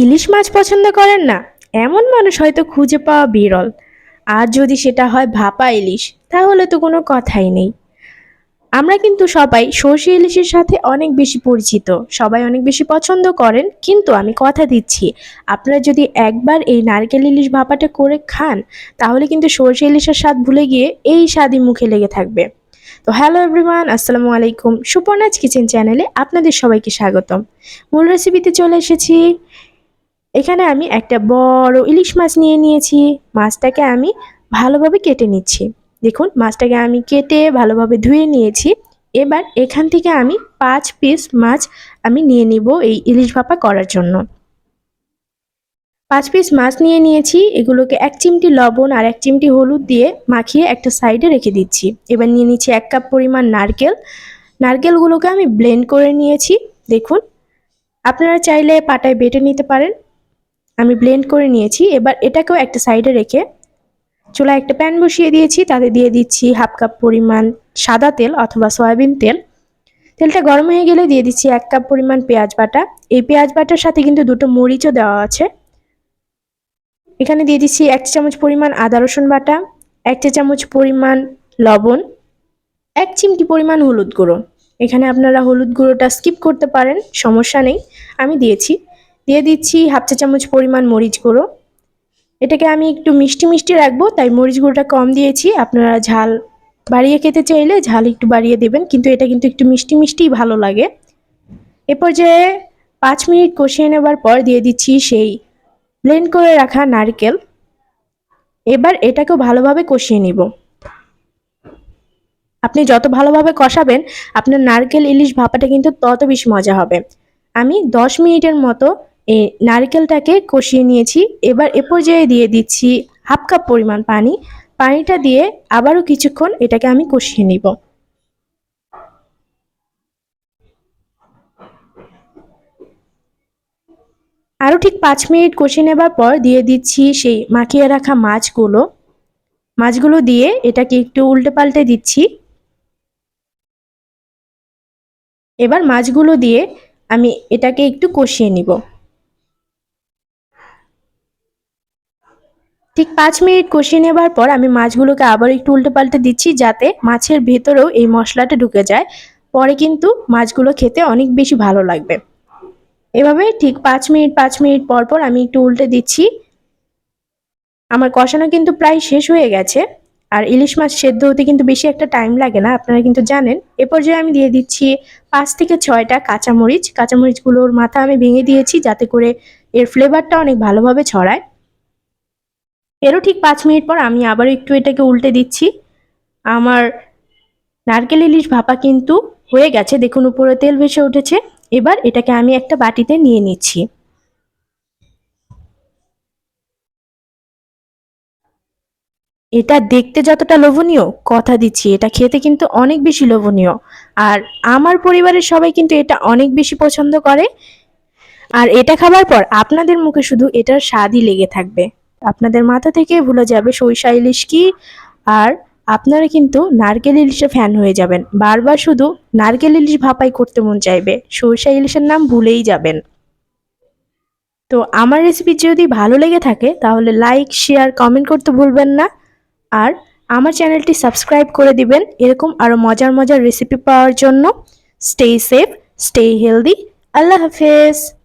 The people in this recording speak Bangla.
ইলিশ মাছ পছন্দ করেন না? এমন মানুষ হয়তো খুঁজে পাওয়া বিরল। আর যদি সেটা হয় ভাপা ইলিশ, তাহলে তো কোনো কথাই নেই। আমরা কিন্তু সবাই সর্ষে ইলিশের সাথে অনেক বেশি পরিচিত। সবাই অনেক বেশি পছন্দ করেন, কিন্তু আমি কথা দিচ্ছি, আপনারা যদি একবার এই নারকেল ইলিশ ভাপাটা করে খান, তাহলে কিন্তু সর্ষে ইলিশের স্বাদ ভুলে গিয়ে এই স্বাদই মুখে লেগে থাকবে। তো হ্যালো এভরিওয়ান, আসসালামু আলাইকুম। সুপর্ণাজ কিচেন চ্যানেলে আপনাদের সবাইকে স্বাগতম। মূল রেসিপিতে চলে এসেছি এখানে আমি একটা বড় ইলিশ মাছ নিয়ে নিয়েছি। মাছটাকে আমি ভালোভাবে কেটে নিচ্ছি। দেখুন, মাছটাকে আমি কেটে ভালোভাবে ধুয়ে নিয়েছি। এবার এখান থেকে আমি পাঁচ পিস মাছ আমি নিয়ে নিব এই ইলিশ ভাপা করার জন্য। পাঁচ পিস মাছ নিয়ে নিয়েছি। এগুলোকে এক চিমটি লবণ আর এক চিমটি হলুদ দিয়ে মাখিয়ে একটা সাইডে রেখে দিচ্ছি। এবার নিয়ে নিচ্ছি এক কাপ পরিমাণ নারকেল। নারকেলগুলোকে আমি ব্লেন্ড করে নিয়েছি। দেখুন, আপনারা চাইলে পাটায় বেটে নিতে পারেন। আমি ব্লেন্ড করে নিয়েছি। এবার এটাকেও একটা সাইডে রেখে চুলায় একটা প্যান বসিয়ে দিয়েছি। তাতে দিয়ে দিচ্ছি হাফ কাপ পরিমাণ সাদা তেল অথবা সয়াবিন তেল। তেলটা গরম হয়ে গেলে দিয়ে দিচ্ছি এক কাপ পরিমাণ পেঁয়াজ বাটা। এই পেঁয়াজ বাটার সাথে কিন্তু দুটো মরিচও দেওয়া আছে। এখানে দিয়ে দিচ্ছি এক চামচ পরিমাণ আদা রসুন বাটা, এক চা চামচ পরিমাণ লবণ, এক চিমটি পরিমাণ হলুদ গুঁড়ো। এখানে আপনারা হলুদ গুঁড়োটা স্কিপ করতে পারেন, সমস্যা নেই। আমি দিয়েছি। দিয়ে দিচ্ছি হাফ চা চামচ পরিমাণ মরিচ গুঁড়ো। এটাকে আমি একটু মিষ্টি মিষ্টি রাখব, তাই মরিচ গুঁড়োটা কম দিয়েছি। আপনারা ঝাল বাড়িয়ে খেতে চাইলে ঝাল একটু বাড়িয়ে দেবেন, কিন্তু এটা কিন্তু একটু মিষ্টি মিষ্টিই ভালো লাগে। এ পর্যায়ে পাঁচ মিনিট কষিয়ে নেবার পর দিয়ে দিচ্ছি সেই ব্লেন্ড করে রাখা নারকেল। এবার এটাকেও ভালোভাবে কষিয়ে নিব। আপনি যত ভালোভাবে কষাবেন, আপনার নারকেল ইলিশ ভাপাটা কিন্তু তত বেশি মজা হবে। আমি দশ মিনিটের মতো এই নারকেলটাকে কষিয়ে নিয়েছি। এবার এ পর্যায়ে দিয়ে দিচ্ছি হাফ কাপ পরিমাণ পানি। পানিটা দিয়ে আবারও কিছুক্ষণ এটাকে আমি কষিয়ে নিব। আরও ঠিক পাঁচ মিনিট কষিয়ে নেবার পর দিয়ে দিচ্ছি সেই মাখিয়ে রাখা মাছগুলো। মাছগুলো দিয়ে এটাকে একটু উল্টে পাল্টে দিচ্ছি। এবার মাছগুলো দিয়ে আমি এটাকে একটু কষিয়ে নিব। ঠিক পাঁচ মিনিট কষিয়ে নেবার পর আমি মাছগুলোকে আবার একটু উল্টে পাল্টে দিচ্ছি যাতে মাছের ভেতরেও এই মশলাটা ঢুকে যায়। পরে কিন্তু মাছগুলো খেতে অনেক বেশি ভালো লাগবে। এভাবে ঠিক পাঁচ মিনিট পাঁচ মিনিট পর পর আমি একটু উল্টে দিচ্ছি। আমার কষানো কিন্তু প্রায় শেষ হয়ে গেছে। আর ইলিশ মাছ সেদ্ধ হতে কিন্তু বেশি একটা টাইম লাগে না, আপনারা কিন্তু জানেন। এ পর্যায়ে আমি দিয়ে দিচ্ছি পাঁচ থেকে ছয়টা কাঁচামরিচ। কাঁচামরিচগুলোর মাথা আমি ভেঙে দিয়েছি যাতে করে এর ফ্লেভারটা অনেক ভালোভাবে ছড়ায়। এরও ঠিক পাঁচ মিনিট পর আমি আবার একটু এটাকে উল্টে দিচ্ছি। আমার নারকেল ইলিশ ভাপা কিন্তু হয়ে গেছে, দেখুন উপরে তেল ভেসে উঠেছে। এবার এটাকে আমি একটা বাটিতে নিয়ে নিচ্ছি। এটা দেখতে যতটা লোভনীয়, কথা দিচ্ছি, এটা খেতে কিন্তু অনেক বেশি লোভনীয়। আর আমার পরিবারের সবাই কিন্তু এটা অনেক বেশি পছন্দ করে। আর এটা খাবার পর আপনাদের মুখে শুধু এটার স্বাদই লেগে থাকবে। আপনাদের মাথা থেকে ভুলে যাবে সরিষা ইলিশ কি? আর আপনারা কিন্তু নারকেল ইলিশে ফ্যান হয়ে যাবেন। বারবার শুধু নারকেল ইলিশ ভাপাই করতে মন চাইবে। সরিষা ইলিশের নাম ভুলেই যাবেন। তো আমার রেসিপি যদি ভালো লেগে থাকে, তাহলে লাইক শেয়ার কমেন্ট করতে ভুলবেন না। আর আমার চ্যানেলটি সাবস্ক্রাইব করে দিবেন। এরকম আরও মজার মজার রেসিপি পাওয়ার জন্য। স্টে সেফ স্টে হেলদি আল্লাহ হাফেজ।